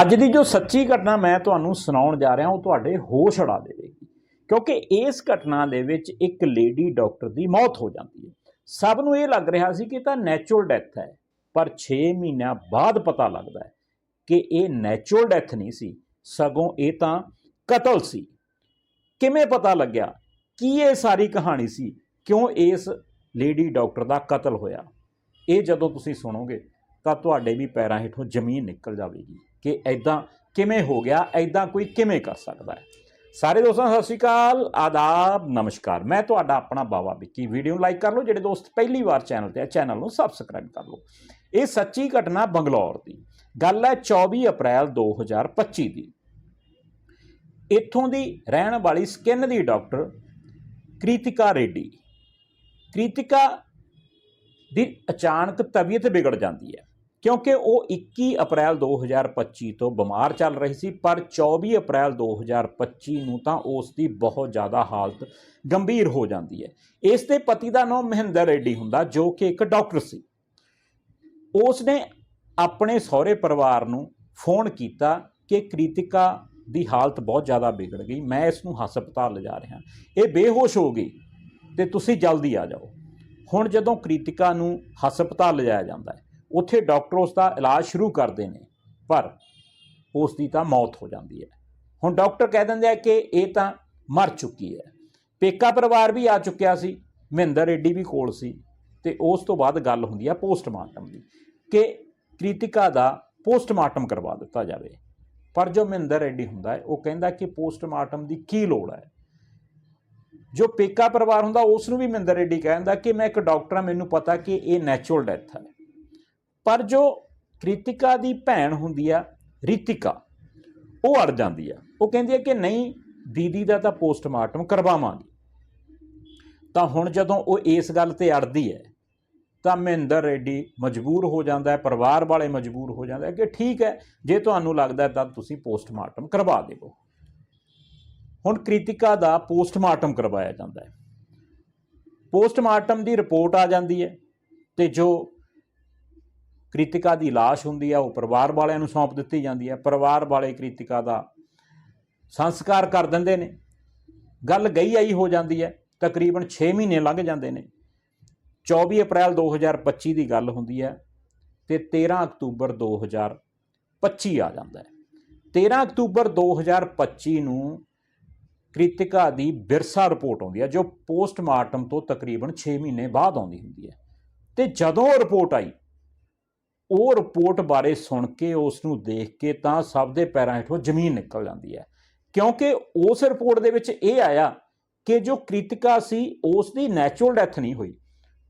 ਅੱਜ ਦੀ ਜੋ ਸੱਚੀ ਘਟਨਾ ਮੈਂ ਤੁਹਾਨੂੰ ਸੁਣਾਉਣ ਜਾ ਰਿਹਾ ਉਹ ਤੁਹਾਡੇ ਹੋਸ਼ ਉਡਾ ਦੇਵੇਗੀ। ਕਿਉਂਕਿ ਇਸ ਘਟਨਾ ਦੇ ਵਿੱਚ ਇੱਕ ਲੇਡੀ ਡਾਕਟਰ ਦੀ ਮੌਤ ਹੋ ਜਾਂਦੀ ਹੈ। ਸਭ ਨੂੰ ਇਹ ਲੱਗ ਰਿਹਾ ਸੀ ਕਿ ਤਾਂ ਨੈਚੁਰਲ ਡੈਥ ਹੈ, ਪਰ 6 ਮਹੀਨਿਆਂ ਬਾਅਦ ਪਤਾ ਲੱਗਦਾ ਹੈ ਕਿ ਇਹ ਨੈਚੁਰਲ ਡੈਥ ਨਹੀਂ ਸੀ, ਸਗੋਂ ਇਹ ਤਾਂ ਕਤਲ ਸੀ। ਕਿਵੇਂ ਪਤਾ ਲੱਗਿਆ? ਕੀ ਇਹ ਸਾਰੀ ਕਹਾਣੀ ਸੀ? ਕਿਉਂ ਇਸ ਲੇਡੀ ਡਾਕਟਰ ਦਾ ਕਤਲ ਹੋਇਆ? ਇਹ ਜਦੋਂ ਤੁਸੀਂ ਸੁਣੋਗੇ, ਤਾਂ ਤੁਹਾਡੇ ਵੀ ਪੈਰਾਂ ਹੇਠੋਂ ਜ਼ਮੀਨ ਨਿਕਲ ਜਾਵੇਗੀ। ਕਿ ਐਦਾਂ ਕਿਵੇਂ ਹੋ ਗਿਆ ਐਦਾਂ ਕੋਈ ਕਿਵੇਂ ਕਰ ਸਕਦਾ ਹੈ। ਸਾਰੇ ਦੋਸਤਾਂ, ਸਤਿ ਸ਼੍ਰੀ ਅਕਾਲ, ਆਦਾਬ, ਨਮਸਕਾਰ। ਮੈਂ ਤੁਹਾਡਾ ਆਪਣਾ ਬਾਵਾ ਵਿੱਕੀ। ਵੀਡੀਓ ਲਾਈਕ ਕਰ ਲਓ, ਜਿਹੜੇ ਦੋਸਤ ਪਹਿਲੀ ਵਾਰ ਚੈਨਲ ਤੇ ਆ, ਚੈਨਲ ਨੂੰ ਸਬਸਕ੍ਰਾਈਬ ਕਰ ਲਓ। ਇਹ ਸੱਚੀ ਘਟਨਾ ਬੰਗਲੌਰ ਦੀ। ਗੱਲ ਹੈ 24 ਅਪ੍ਰੈਲ 2025 ਦੀ। ਇੱਥੋਂ ਦੀ ਰਹਿਣ ਵਾਲੀ ਸਕਿਨ ਦੀ ਡਾਕਟਰ ਕ੍ਰਿਤਿਕਾ ਰੈਡੀ। ਕ੍ਰਿਤਿਕਾ ਦੀ ਅਚਾਨਕ ਤਬੀਅਤ ਵਿਗੜ ਜਾਂਦੀ ਹੈ। ਕਿਉਂਕਿ ਉਹ 21 ਅਪ੍ਰੈਲ 2025 ਤੋਂ ਬਿਮਾਰ ਚੱਲ ਰਹੀ ਸੀ, ਪਰ 24 ਅਪ੍ਰੈਲ 2025 ਨੂੰ ਤਾਂ ਉਸ ਦੀ ਬਹੁਤ ਜ਼ਿਆਦਾ ਹਾਲਤ ਗੰਭੀਰ ਹੋ ਜਾਂਦੀ ਹੈ। ਇਸ ਦੇ ਪਤੀ ਦਾ ਨਾਮ ਮਹਿੰਦਰ ਰੈਡੀ ਹੁੰਦਾ, ਜੋ ਕਿ ਇੱਕ ਡਾਕਟਰ ਸੀ। ਉਸ ਨੇ ਆਪਣੇ ਸਹੁਰੇ ਪਰਿਵਾਰ ਨੂੰ ਫੋਨ ਕੀਤਾ ਕਿ ਕ੍ਰਿਤਿਕਾ ਦੀ ਹਾਲਤ ਬਹੁਤ ਜ਼ਿਆਦਾ ਵਿਗੜ ਗਈ, ਮੈਂ ਇਸ ਨੂੰ ਹਸਪਤਾਲ ਲਿਜਾ ਰਿਹਾ। ਇਹ ਬੇਹੋਸ਼ ਹੋ ਗਈ ਤੇ ਤੁਸੀਂ ਜਲਦੀ ਆ ਜਾਓ। ਹੁਣ ਜਦੋਂ ਕ੍ਰਿਤਿਕਾ ਨੂੰ ਹਸਪਤਾਲ ਲਿਜਾਇਆ ਜਾਂਦਾ ਹੈ ਉੱਥੇ ਡਾਕਟਰ ਉਸ ਦਾ ਇਲਾਜ ਸ਼ੁਰੂ ਕਰਦੇ ਨੇ, ਪਰ ਉਸ ਦੀ ਤਾਂ ਮੌਤ ਹੋ ਜਾਂਦੀ ਹੈ। ਹੁਣ ਡਾਕਟਰ ਕਹਿ ਦਿੰਦੇ ਆ ਕਿ ਇਹ ਤਾਂ ਮਰ ਚੁੱਕੀ ਹੈ। ਪੇਕਾ ਪਰਿਵਾਰ ਵੀ ਆ ਚੁੱਕਿਆ ਸੀ, ਮਹਿੰਦਰ ਰੈਡੀ ਵੀ ਕੋਲ ਸੀ ਤੇ ਉਸ ਤੋਂ ਬਾਅਦ ਗੱਲ ਹੁੰਦੀ ਆ ਪੋਸਟਮਾਰਟਮ ਦੀ ਕਿ ਕ੍ਰਿਤਿਕਾ ਦਾ ਪੋਸਟਮਾਰਟਮ ਕਰਵਾ ਦਿੱਤਾ ਜਾਵੇ। ਪਰ ਜੋ ਮਹਿੰਦਰ ਰੈਡੀ ਹੁੰਦਾ ਹੈ, ਉਹ ਕਹਿੰਦਾ ਕਿ ਪੋਸਟਮਾਰਟਮ ਦੀ ਕੀ ਲੋੜ ਹੈ? ਜੋ ਪੇਕਾ ਪਰਿਵਾਰ ਹੁੰਦਾ, ਉਸ ਨੂੰ ਵੀ ਮਹਿੰਦਰ ਰੈਡੀ ਕਹਿੰਦਾ ਕਿ ਮੈਂ ਇੱਕ ਡਾਕਟਰ ਹਾਂ, ਮੈਨੂੰ ਪਤਾ ਕਿ ਇਹ ਨੈਚੁਰਲ ਡੈਥ ਹੈ। ਪਰ ਜੋ ਕ੍ਰਿਤਿਕਾ ਦੀ ਭੈਣ ਹੁੰਦੀ ਆ, ਰਿਤਿਕਾ, ਉਹ ਅੜ ਜਾਂਦੀ ਆ। ਉਹ ਕਹਿੰਦੀ ਹੈ ਕਿ ਨਹੀਂ, ਦੀਦੀ ਦਾ ਤਾਂ ਪੋਸਟਮਾਰਟਮ ਕਰਵਾਵਾਂਗੇ। ਤਾਂ ਹੁਣ ਜਦੋਂ ਉਹ ਇਸ ਗੱਲ ਤੇ ਅੜਦੀ ਹੈ, ਤਾਂ ਮਹਿੰਦਰ ਰੈਡੀ ਮਜਬੂਰ ਹੋ ਜਾਂਦਾ ਹੈ, ਪਰਿਵਾਰ ਵਾਲੇ ਮਜਬੂਰ ਹੋ ਜਾਂਦੇ ਕਿ ਠੀਕ ਹੈ, ਜੇ ਤੁਹਾਨੂੰ ਲੱਗਦਾ ਤਾਂ ਤੁਸੀਂ ਪੋਸਟਮਾਰਟਮ ਕਰਵਾ ਦਿਓ ਹੁਣ ਕ੍ਰਿਤਿਕਾ ਦਾ ਪੋਸਟਮਾਰਟਮ ਕਰਵਾਇਆ ਜਾਂਦਾ ਹੈ। ਪੋਸਟਮਾਰਟਮ ਦੀ ਰਿਪੋਰਟ ਆ ਜਾਂਦੀ ਹੈ ਤੇ ਜੋ ਕ੍ਰਿਤਿਕਾ ਦੀ লাশ ਹੁੰਦੀ ਆ, ਉਹ ਪਰਿਵਾਰ ਵਾਲਿਆਂ ਨੂੰ ਸੌਂਪ ਦਿੱਤੀ ਜਾਂਦੀ ਹੈ ਪਰਿਵਾਰ ਵਾਲੇ ਕ੍ਰਿਤਿਕਾ ਦਾ ਸੰਸਕਾਰ ਕਰ ਦਿੰਦੇ ਨੇ। ਗੱਲ ਗਈ ਆਈ ਹੋ ਜਾਂਦੀ ਹੈ ਤਕਰੀਬਨ 6 ਮਹੀਨੇ ਲੰਘ ਜਾਂਦੇ ਨੇ। 24 ਅਪ੍ਰੈਲ 2025 ਦੀ ਗੱਲ ਹੁੰਦੀ ਹੈ ਤੇ 13 ਅਕਤੂਬਰ 2025 ਆ ਜਾਂਦਾ ਹੈ। 13 ਅਕਤੂਬਰ 2025 ਨੂੰ ਕ੍ਰਿਤਿਕਾ ਦੀ ਬਿਰਸਾ ਰਿਪੋਰਟ ਆਉਂਦੀ ਹੈ ਜੋ ਪੋਸਟਮਾਰਟਮ ਤੋਂ ਤਕਰੀਬਨ 6 ਮਹੀਨੇ ਬਾਅਦ ਆਉਂਦੀ ਹੁੰਦੀ ਹੈ ਤੇ ਜਦੋਂ ਰਿਪੋਰਟ ਆਈ ਉਹ ਰਿਪੋਰਟ ਬਾਰੇ ਸੁਣ ਕੇ ਉਸ ਨੂੰ ਦੇਖ ਕੇ ਤਾਂ ਸਭ ਦੇ ਪੈਰਾਂ ਹੇਠੋਂ ਜ਼ਮੀਨ ਨਿਕਲ ਜਾਂਦੀ ਹੈ। ਕਿਉਂਕਿ ਉਸ ਰਿਪੋਰਟ ਦੇ ਵਿੱਚ ਇਹ ਆਇਆ ਕਿ ਜੋ ਕ੍ਰਿਤਿਕਾ ਸੀ ਉਸ ਦੀ ਨੈਚੁਰਲ ਡੈਥ ਨਹੀਂ ਹੋਈ।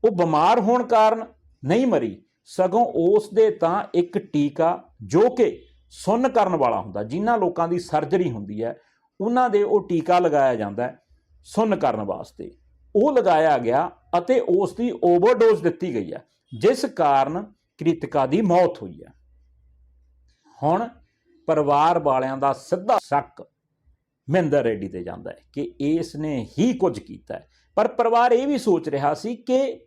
ਉਹ ਬਿਮਾਰ ਹੋਣ ਕਾਰਨ ਨਹੀਂ ਮਰੀ। ਸਗੋਂ ਉਸ ਦੇ ਤਾਂ ਇੱਕ ਟੀਕਾ ਜੋ ਕਿ ਸੁੰਨ ਕਰਨ ਵਾਲਾ ਹੁੰਦਾ, ਜਿਨ੍ਹਾਂ ਲੋਕਾਂ ਦੀ ਸਰਜਰੀ ਹੁੰਦੀ ਹੈ, ਉਹਨਾਂ ਦੇ ਉਹ ਟੀਕਾ ਲਗਾਇਆ ਜਾਂਦਾ ਹੈ ਸੁੰਨ ਕਰਨ ਵਾਸਤੇ। ਉਹ ਲਗਾਇਆ ਗਿਆ ਅਤੇ ਉਸ ਦੀ ਓਵਰਡੋਜ਼ ਦਿੱਤੀ ਗਈ ਹੈ, ਜਿਸ ਕਾਰਨ ਕ੍ਰਿਤਿਕਾ ਦੀ ਮੌਤ ਹੋਈ ਹੈ। ਹੁਣ ਪਰਿਵਾਰ ਵਾਲਿਆਂ ਦਾ ਸਿੱਧਾ ਸ਼ੱਕ ਮਹਿੰਦਰ ਰੈਡੀ ਤੇ ਜਾਂਦਾ ਹੈ ਕਿ ਇਸ ਨੇ ਹੀ ਕੁਝ ਕੀਤਾ ਹੈ। ਪਰ ਪਰਿਵਾਰ ਇਹ ਵੀ ਸੋਚ ਰਿਹਾ ਸੀ ਕਿ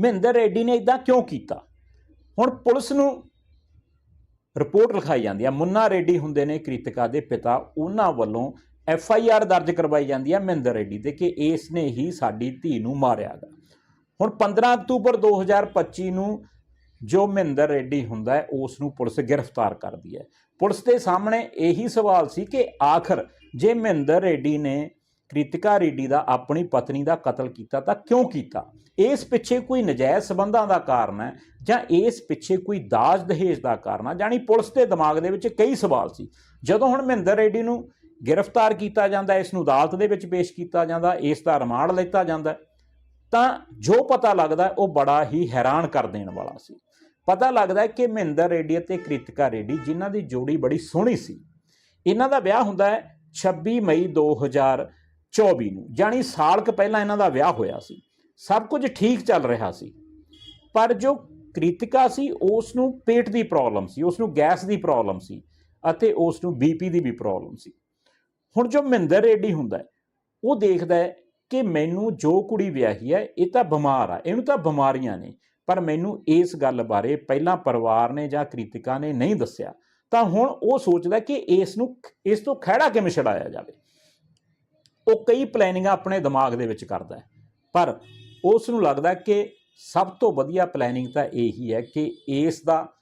ਮਹਿੰਦਰ ਰੈਡੀ ਨੇ ਇਦਾਂ ਕਿਉਂ ਕੀਤਾ? ਹੁਣ ਪੁਲਿਸ ਨੂੰ ਰਿਪੋਰਟ ਲਿਖਾਈ ਜਾਂਦੀ ਹੈ। ਮੁੰਨਾ ਰੈਡੀ ਹੁੰਦੇ ਨੇ ਕ੍ਰਿਤਿਕਾ ਦੇ ਪਿਤਾ। ਉਹਨਾਂ ਵੱਲੋਂ ਐਫ ਆਈ ਆਰ ਦਰਜ ਕਰਵਾਈ ਜਾਂਦੀ ਹੈ ਮਹਿੰਦਰ ਰੈਡੀ ਤੇ ਕਿ ਇਸ ਨੇ ਹੀ ਸਾਡੀ ਧੀ ਨੂੰ ਮਾਰਿਆ ਗਾ ਹੁਣ 15 ਅਕਤੂਬਰ 2025 ਨੂੰ ਜੋ ਮਹਿੰਦਰ ਰੈਡੀ ਹੁੰਦਾ ਹੈ ਉਸ ਨੂੰ ਪੁਲਿਸ ਗ੍ਰਿਫਤਾਰ ਕਰਦੀ ਹੈ। ਪੁਲਿਸ ਦੇ ਸਾਹਮਣੇ ਇਹੀ ਸਵਾਲ ਸੀ ਕਿ ਆਖਰ ਜੇ ਮਹਿੰਦਰ ਰੈਡੀ ਨੇ ਕ੍ਰਿਤਿਕਾ ਰੈਡੀ ਦਾ ਆਪਣੀ ਪਤਨੀ ਦਾ ਕਤਲ ਕੀਤਾ ਤਾਂ ਕਿਉਂ ਕੀਤਾ? ਇਸ ਪਿੱਛੇ ਕੋਈ ਨਜਾਇਜ਼ ਸਬੰਧਾਂ ਦਾ ਕਾਰਨ ਹੈ ਜਾਂ ਇਸ ਪਿੱਛੇ ਕੋਈ ਦਾਜ ਦਹੇਜ ਦਾ ਕਾਰਨ ਹੈ? ਜਾਨੀ ਪੁਲਿਸ ਦੇ ਦਿਮਾਗ ਦੇ ਵਿੱਚ ਕਈ ਸਵਾਲ ਸੀ। ਜਦੋਂ ਹੁਣ ਮਹਿੰਦਰ ਰੈਡੀ ਨੂੰ ਗ੍ਰਿਫਤਾਰ ਕੀਤਾ ਜਾਂਦਾ, ਇਸ ਨੂੰ ਅਦਾਲਤ ਦੇ ਵਿੱਚ ਪੇਸ਼ ਕੀਤਾ ਜਾਂਦਾ, ਇਸ ਦਾ ਰਿਮਾਂਡ ਲਿੱਤਾ ਜਾਂਦਾ, ਤਾਂ ਜੋ ਪਤਾ ਲੱਗਦਾ, ਉਹ ਬੜਾ ਹੀ ਹੈਰਾਨ ਕਰ ਦੇਣ ਵਾਲਾ ਸੀ। ਪਤਾ ਲੱਗਦਾ ਕਿ ਮਹਿੰਦਰ ਰੇਡੀ ਅਤੇ ਕ੍ਰਿਤਿਕਾ ਰੇਡੀ, ਜਿਨ੍ਹਾਂ ਦੀ ਜੋੜੀ ਬੜੀ ਸੋਹਣੀ ਸੀ, ਇਹਨਾਂ ਦਾ ਵਿਆਹ ਹੁੰਦਾ ਹੈ 26 ਮਈ 2024 ਨੂੰ ਜਾਨੀ ਸਾਲ ਕੁ ਪਹਿਲਾਂ ਇਹਨਾਂ ਦਾ ਵਿਆਹ ਹੋਇਆ ਸੀ। ਸਭ ਕੁਝ ਠੀਕ ਚੱਲ ਰਿਹਾ ਸੀ। ਪਰ ਜੋ ਕ੍ਰਿਤਿਕਾ ਸੀ ਉਸ ਨੂੰ ਪੇਟ ਦੀ ਪ੍ਰੋਬਲਮ ਸੀ ਉਸ ਨੂੰ ਗੈਸ ਦੀ ਪ੍ਰੋਬਲਮ ਸੀ ਅਤੇ ਉਸ ਨੂੰ ਬੀਪੀ ਦੀ ਵੀ ਪ੍ਰੋਬਲਮ ਸੀ। ਹੁਣ ਜੋ ਮਹਿੰਦਰ ਰੈਡੀ ਹੁੰਦਾ ਉਹ ਦੇਖਦਾ ਹੈ ਕਿ ਮੈਨੂੰ ਜੋ ਕੁੜੀ ਵਿਆਹੀ ਹੈ, ਇਹ ਤਾਂ ਬਿਮਾਰ ਆ, ਇਹਨੂੰ ਤਾਂ ਬਿਮਾਰੀਆਂ ਨੇ। ਪਰ ਮੈਨੂੰ ਇਸ ਗੱਲ ਬਾਰੇ ਪਹਿਲਾਂ ਪਰਿਵਾਰ ਨੇ ਜਾਂ ਕ੍ਰਿਤਿਕਾ ਨੇ ਨਹੀਂ ਦੱਸਿਆ। ਤਾਂ ਹੁਣ ਉਹ ਸੋਚਦਾ ਕਿ ਇਸ ਨੂੰ ਇਸ ਤੋਂ ਖਹਿੜਾ ਕਿਵੇਂ ਛਡਾਇਆ ਜਾਵੇ? ਉਹ ਕਈ ਪਲੈਨਿੰਗਾਂ ਆਪਣੇ ਦਿਮਾਗ ਦੇ ਵਿੱਚ ਕਰਦਾ ਹੈ। ਪਰ ਉਸ ਨੂੰ ਲੱਗਦਾ ਕਿ ਸਭ ਤੋਂ ਵਧੀਆ ਪਲੈਨਿੰਗ ਤਾਂ ਇਹੀ ਹੈ ਕਿ ਇਸ ਦਾ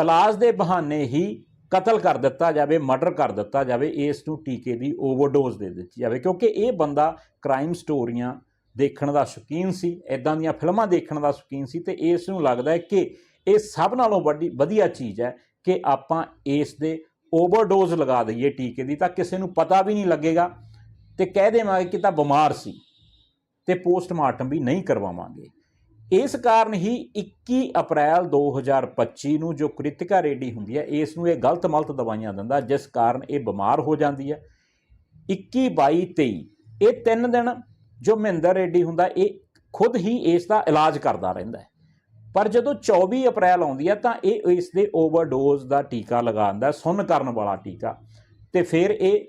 ਇਲਾਜ ਦੇ ਬਹਾਨੇ ਹੀ ਕਤਲ ਕਰ ਦਿੱਤਾ ਜਾਵੇ, ਮਰਡਰ ਕਰ ਦਿੱਤਾ ਜਾਵੇ, ਇਸ ਨੂੰ ਟੀਕੇ ਦੀ ਓਵਰਡੋਜ਼ ਦੇ ਦਿੱਤੀ ਜਾਵੇ। ਕਿਉਂਕਿ ਇਹ ਬੰਦਾ ਕ੍ਰਾਈਮ ਸਟੋਰੀਆਂ ਦੇਖਣ ਦਾ ਸ਼ੌਕੀਨ ਸੀ ਇਦਾਂ ਦੀਆਂ ਫਿਲਮਾਂ ਦੇਖਣ ਦਾ ਸ਼ੌਕੀਨ ਸੀ ਤੇ ਇਸ ਨੂੰ ਲੱਗਦਾ ਹੈ ਕਿ ਇਹ ਸਭ ਨਾਲੋਂ ਵੱਡੀ, ਵਧੀਆ ਚੀਜ਼ ਹੈ ਕਿ ਆਪਾਂ ਇਸ ਦੇ ਓਵਰਡੋਜ਼ ਲਗਾ ਦਈਏ ਟੀਕੇ ਦੀ, ਤਾਂ ਕਿਸੇ ਨੂੰ ਪਤਾ ਵੀ ਨਹੀਂ ਲੱਗੇਗਾ ਤੇ ਕਹਿ ਦੇਵਾਂਗੇ ਕਿ ਤਾਂ ਬਿਮਾਰ ਸੀ ਤੇ ਪੋਸਟਮਾਰਟਮ ਵੀ ਨਹੀਂ ਕਰਵਾਵਾਂਗੇ। ਇਸ ਕਾਰਨ ਹੀ 21 ਅਪ੍ਰੈਲ 2025 ਨੂੰ ਜੋ ਕ੍ਰਿਤਿਕਾ ਰੇਡੀ ਹੁੰਦੀ ਹੈ, ਇਸ ਨੂੰ ਇਹ ਗਲਤ ਮਲਤ ਦਵਾਈਆਂ ਦਿੰਦਾ, ਜਿਸ ਕਾਰਨ ਇਹ ਬਿਮਾਰ ਹੋ ਜਾਂਦੀ ਹੈ। 21 22 23 ਇਹ ਤਿੰਨ ਦਿਨ ਜੋ ਮਹਿੰਦਰ ਰੇਡੀ ਹੁੰਦਾ, ਇਹ ਖੁਦ ਹੀ ਇਸ ਦਾ ਇਲਾਜ ਕਰਦਾ ਰਹਿੰਦਾ ਹੈ। ਪਰ ਜਦੋਂ 24 ਅਪ੍ਰੈਲ ਆਉਂਦੀ ਹੈ, ਤਾਂ ਇਹ ਇਸ ਦੇ ਓਵਰਡੋਜ਼ ਦਾ ਟੀਕਾ ਲਗਾਉਂਦਾ ਸੁੰਨ ਕਰਨ ਵਾਲਾ ਟੀਕਾ। ਤੇ ਫਿਰ ਇਹ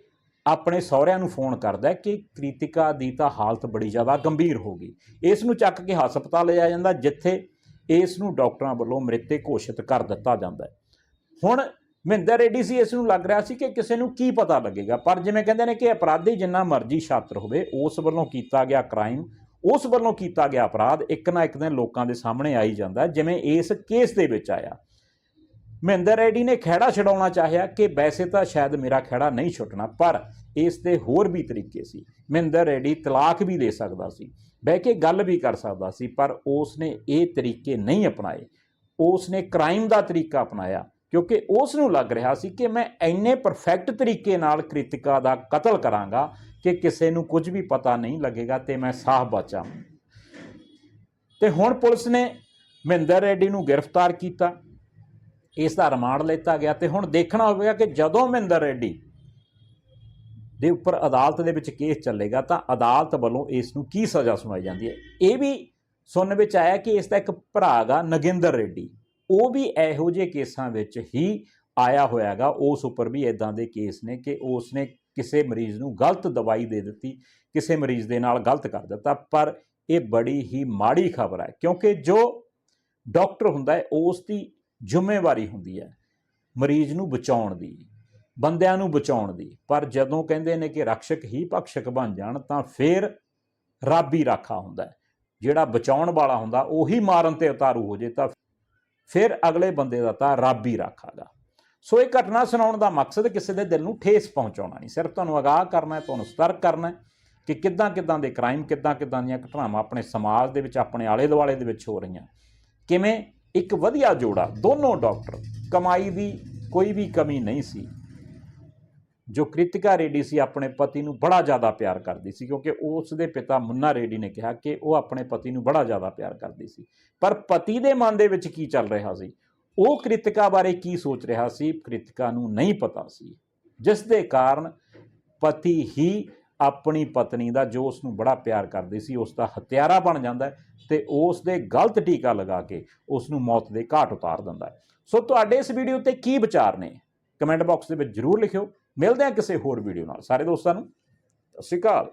ਆਪਣੇ ਸਹੁਰਿਆਂ ਨੂੰ ਫੋਨ ਕਰਦਾ ਕਿ ਕ੍ਰਿਤਿਕਾ ਦੀ ਤਾਂ ਹਾਲਤ ਬੜੀ ਜ਼ਿਆਦਾ ਗੰਭੀਰ ਹੋ ਗਈ। ਇਸ ਨੂੰ ਚੱਕ ਕੇ ਹਸਪਤਾਲ ਲਿਜਾਇਆ ਜਾਂਦਾ, ਜਿੱਥੇ ਇਸ ਨੂੰ ਡਾਕਟਰਾਂ ਵੱਲੋਂ ਮ੍ਰਿਤਕ ਘੋਸ਼ਿਤ ਕਰ ਦਿੱਤਾ ਜਾਂਦਾ ਹੈ। ਹੁਣ ਮਹਿੰਦਰ ਰੈਡੀ ਸੀ, ਇਸ ਨੂੰ ਲੱਗ ਰਿਹਾ ਸੀ ਕਿ ਕਿਸੇ ਨੂੰ ਕੀ ਪਤਾ ਲੱਗੇਗਾ। ਪਰ ਜਿਵੇਂ ਕਹਿੰਦੇ ਨੇ ਕਿ ਅਪਰਾਧੀ ਜਿੰਨਾ ਮਰਜ਼ੀ ਛਾਤਰ ਹੋਵੇ, ਉਸ ਵੱਲੋਂ ਕੀਤਾ ਗਿਆ ਕ੍ਰਾਈਮ ਉਸ ਵੱਲੋਂ ਕੀਤਾ ਗਿਆ ਅਪਰਾਧ ਇੱਕ ਨਾ ਇੱਕ ਦਿਨ ਲੋਕਾਂ ਦੇ ਸਾਹਮਣੇ ਆਈ ਜਾਂਦਾ, ਜਿਵੇਂ ਇਸ ਕੇਸ ਦੇ ਵਿੱਚ ਆਇਆ। ਮਹਿੰਦਰ ਰੈਡੀ ਨੇ ਖਹਿੜਾ ਛਡਾਉਣਾ ਚਾਹਿਆ ਕਿ ਵੈਸੇ ਤਾਂ ਸ਼ਾਇਦ ਮੇਰਾ ਖਹਿੜਾ ਨਹੀਂ ਛੁੱਟਣਾ, ਪਰ ਇਸ ਦੇ ਹੋਰ ਵੀ ਤਰੀਕੇ ਸੀ। ਮਹਿੰਦਰ ਰੈਡੀ ਤਲਾਕ ਵੀ ਦੇ ਸਕਦਾ ਸੀ, ਬਹਿ ਕੇ ਗੱਲ ਵੀ ਕਰ ਸਕਦਾ ਸੀ, ਪਰ ਉਸ ਨੇ ਇਹ ਤਰੀਕੇ ਨਹੀਂ ਅਪਣਾਏ। ਉਸ ਨੇ ਕ੍ਰਾਈਮ ਦਾ ਤਰੀਕਾ ਅਪਣਾਇਆ। ਕਿਉਂਕਿ ਉਸ ਨੂੰ ਲੱਗ ਰਿਹਾ ਸੀ ਕਿ ਮੈਂ ਇੰਨੇ ਪਰਫੈਕਟ ਤਰੀਕੇ ਨਾਲ ਕ੍ਰਿਤਿਕਾ ਦਾ ਕਤਲ ਕਰਾਂਗਾ ਕਿ ਕਿਸੇ ਨੂੰ ਕੁਝ ਵੀ ਪਤਾ ਨਹੀਂ ਲੱਗੇਗਾ ਤੇ ਮੈਂ ਸਾਹ ਬਚਾਂ ਤੇ ਹੁਣ ਪੁਲਿਸ ਨੇ ਮਹਿੰਦਰ ਰੈਡੀ ਨੂੰ ਗ੍ਰਿਫਤਾਰ ਕੀਤਾ। ਇਸ ਦਾ ਰਿਮਾਂਡ ਲਿੱਤਾ ਗਿਆ ਤੇ ਹੁਣ ਦੇਖਣਾ ਹੋਵੇਗਾ ਕਿ ਜਦੋਂ ਮਹਿੰਦਰ ਰੈਡੀ ਦੇ ਉੱਪਰ ਅਦਾਲਤ ਦੇ ਵਿੱਚ ਕੇਸ ਚੱਲੇਗਾ ਤਾਂ ਅਦਾਲਤ ਵੱਲੋਂ ਇਸ ਨੂੰ ਕੀ ਸਜ਼ਾ ਸੁਣਾਈ ਜਾਂਦੀ ਹੈ? ਇਹ ਵੀ ਸੁਣਨ ਵਿੱਚ ਆਇਆ ਕਿ ਇਸ ਦਾ ਇੱਕ ਭਰਾ ਗਾ ਨਗਿੰਦਰ ਰੈਡੀ। ਉਹ ਵੀ ਇਹੋ ਜਿਹੇ ਕੇਸਾਂ ਵਿੱਚ ਹੀ ਆਇਆ ਹੋਇਆਗਾ। ਉਸ ਉੱਪਰ ਵੀ ਇਦਾਂ ਦੇ ਕੇਸ ਨੇ ਕਿ ਉਸ ਨੇ ਕਿਸੇ ਮਰੀਜ਼ ਨੂੰ ਗਲਤ ਦਵਾਈ ਦੇ ਦਿੱਤੀ, ਕਿਸੇ ਮਰੀਜ਼ ਦੇ ਨਾਲ ਗਲਤ ਕਰ ਦਿੱਤਾ, ਪਰ ਇਹ ਬੜੀ ਹੀ ਮਾੜੀ ਖਬਰ ਹੈ, ਕਿਉਂਕਿ ਜੋ ਡਾਕਟਰ ਹੁੰਦਾ ਹੈ, ਉਸ ਦੀ ਜ਼ਿੰਮੇਵਾਰੀ ਹੁੰਦੀ ਹੈ ਮਰੀਜ਼ ਨੂੰ ਬਚਾਉਣ ਦੀ, ਬੰਦਿਆਂ ਨੂੰ ਬਚਾਉਣ ਦੀ। ਪਰ ਜਦੋਂ ਕਹਿੰਦੇ ਨੇ ਕਿ ਰਕਸ਼ਕ ਹੀ ਭਕਸ਼ਕ ਬਣ ਜਾਣ, ਤਾਂ ਫਿਰ ਰੱਬ ਹੀ ਰਾਖਾ ਹੁੰਦਾ ਜਿਹੜਾ ਬਚਾਉਣ ਵਾਲਾ ਹੁੰਦਾ, ਉਹੀ ਮਾਰਨ ਤੇ ਉਤਾਰੂ ਹੋ ਜੇ ਤਾਂ ਫਿਰ ਅਗਲੇ ਬੰਦੇ ਦਾ ਤਾਂ ਰੱਬ ਹੀ ਰਾਖਾਗਾ ਸੋ ਇਹ ਘਟਨਾ ਸੁਣਾਉਣ ਦਾ ਮਕਸਦ ਕਿਸੇ ਦੇ ਦਿਲ ਨੂੰ ਠੇਸ ਪਹੁੰਚਾਉਣਾ ਨਹੀਂ। ਸਿਰਫ ਤੁਹਾਨੂੰ ਅਗਾਹ ਕਰਨਾ ਹੈ, ਤੁਹਾਨੂੰ ਸਤਰਕ ਕਰਨਾ ਹੈ ਕਿ ਕਿੱਦਾਂ ਕਿੱਦਾਂ ਦੇ ਕ੍ਰਾਈਮ ਕਿੱਦਾਂ ਕਿੱਦਾਂ ਦੀਆਂ ਘਟਨਾਵਾਂ ਆਪਣੇ ਸਮਾਜ ਦੇ ਵਿੱਚ, ਆਪਣੇ ਆਲੇ ਦੁਆਲੇ ਦੇ ਵਿੱਚ ਹੋ ਰਹੀਆਂ। ਕਿਵੇਂ? ਇੱਕ ਵਧੀਆ ਜੋੜਾ, ਦੋਨੋਂ ਡਾਕਟਰ ਕਮਾਈ ਦੀ ਕੋਈ ਵੀ ਕਮੀ ਨਹੀਂ ਸੀ। ਜੋ ਕ੍ਰਿਤਿਕਾ ਰੇਡੀ ਸੀ, ਆਪਣੇ ਪਤੀ ਨੂੰ ਬੜਾ ਜ਼ਿਆਦਾ ਪਿਆਰ ਕਰਦੀ ਸੀ, ਕਿਉਂਕਿ ਉਸ ਦੇ ਪਿਤਾ ਮੁੰਨਾ ਰੇਡੀ ਨੇ ਕਿਹਾ ਕਿ ਉਹ ਆਪਣੇ ਪਤੀ ਨੂੰ ਬੜਾ ਜ਼ਿਆਦਾ ਪਿਆਰ ਕਰਦੀ ਸੀ। ਪਰ ਪਤੀ ਦੇ ਮਨ ਦੇ ਵਿੱਚ ਕੀ ਚੱਲ ਰਿਹਾ ਸੀ? ਉਹ ਕ੍ਰਿਤਿਕਾ ਬਾਰੇ ਕੀ ਸੋਚ ਰਿਹਾ ਸੀ? ਕ੍ਰਿਤਿਕਾ ਨੂੰ ਨਹੀਂ ਪਤਾ ਸੀ। ਜਿਸ ਦੇ ਕਾਰਨ ਪਤੀ ਹੀ ਆਪਣੀ ਪਤਨੀ ਦਾ, ਜੋ ਉਸ ਨੂੰ ਬੜਾ ਪਿਆਰ ਕਰਦੀ ਸੀ ਉਸ ਦਾ ਹਥਿਆਰਾ ਬਣ ਜਾਂਦਾ ਹੈ ਤੇ ਉਸ ਦੇ ਗਲਤ ਟੀਕਾ ਲਗਾ ਕੇ ਉਸ ਨੂੰ ਮੌਤ ਦੇ ਘਾਟ ਉਤਾਰ ਦਿੰਦਾ ਹੈ। ਸੋ ਤੁਹਾਡੇ ਇਸ ਵੀਡੀਓ ਤੇ ਕੀ ਵਿਚਾਰ ਨੇ? ਕਮੈਂਟ ਬਾਕਸ ਦੇ ਵਿੱਚ ਜਰੂਰ ਲਿਖਿਓ। ਮਿਲਦੇ ਹਾਂ ਕਿਸੇ ਹੋਰ ਵੀਡੀਓ ਨਾਲ। ਸਾਰੇ ਦੋਸਤਾਂ ਨੂੰ ਸਤਿ ਸ਼੍ਰੀ ਅਕਾਲ।